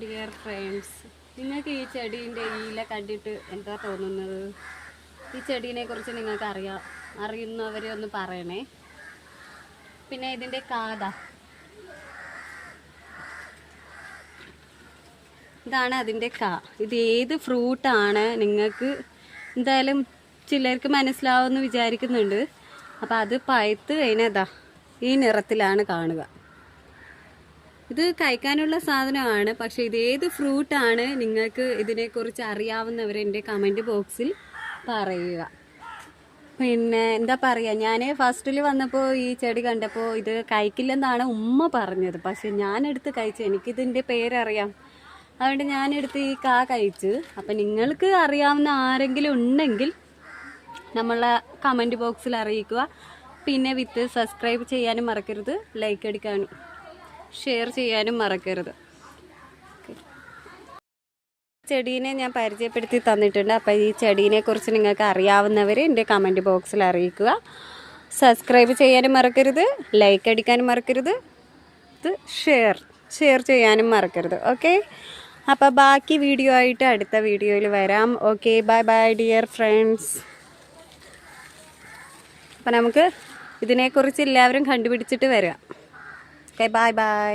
Dear friends നിങ്ങൾക്ക് ഈ ചെടീന്റെ ഇല കണ്ടിട്ട് എന്താ തോന്നുന്നത്? ഈ ചെടീനെ കുറിച്ച് നിങ്ങൾക്ക് അറിയാം അറിയുന്നവരെ ഒന്ന് പറയണേ. പിന്നെ ഇതിന്റെ കാത. ഇതാണ് അതിന്റെ കാ. ഇത് ഏത് ഫ്രൂട്ടാണ് നിങ്ങൾക്ക് എന്തായാലും ചിലർക്ക് മനസ്സിലാവുമെന്ന് വിചാരിക്കുന്നുണ്ട്. അപ്പോൾ അത് പഴുത്ത് കഴിഞ്ഞതാ ഈ നിറത്തിലാണ് കാണുക. ഇത് കഴിക്കാനുള്ള സാധനമാണ്. പക്ഷെ ഇത് ഏത് ഫ്രൂട്ടാണ് നിങ്ങൾക്ക് ഇതിനെക്കുറിച്ച് അറിയാവുന്നവർ എന്റെ കമന്റ് ബോക്സിൽ പറയുക. പിന്നെ എന്താ പറയുക ഞാൻ ഫസ്റ്റിൽ വന്നപ്പോൾ ഈ ചെടി കണ്ടപ്പോൾ ഇത് കഴിക്കില്ലെന്നാണ് ഉമ്മ പറഞ്ഞത്. പക്ഷെ ഞാനെടുത്ത് കഴിച്ചു. എനിക്കിതിന്റെ പേരറിയാം. അതുകൊണ്ട് ഞാനെടുത്ത് ഈ കാ കഴിച്ചു. അപ്പം നിങ്ങൾക്ക് അറിയാവുന്ന ആരെങ്കിലും ഉണ്ടെങ്കിൽ നമ്മളെ കമന്റ് ബോക്സിൽ അറിയിക്കുക. പിന്നെ വിത്ത് സബ്സ്ക്രൈബ് ചെയ്യാനും മറക്കരുത്. ലൈക്ക് അടിക്കാനും. ഷെയർ ചെയ്യാനും മറക്കരുത്. ചെടീനെ ഞാൻ പരിചയപ്പെടുത്തി തന്നിട്ടുണ്ട്. അപ്പോൾ ഈ ചെടീനെ കുറിച്ച് നിങ്ങൾക്ക് അറിയാവുന്നവർ എന്റെ കമന്റ് ബോക്സിൽ അറിയിക്കുക. സബ്സ്ക്രൈബ് ചെയ്യാനും മറക്കരുത്. ലൈക്ക് അടിക്കാനും മറക്കരുത്. ഇത് ഷെയർ ഷെയർ ചെയ്യാനും മറക്കരുത്. ഓക്കെ അപ്പോൾ ബാക്കി വീഡിയോ ആയിട്ട് അടുത്ത വീഡിയോയിൽ വരാം. Okay bye bye dear friends അപ്പം നമുക്ക് ഇതിനെക്കുറിച്ച് എല്ലാവരും കണ്ടുപിടിച്ചിട്ട് വരാം. Okay bye by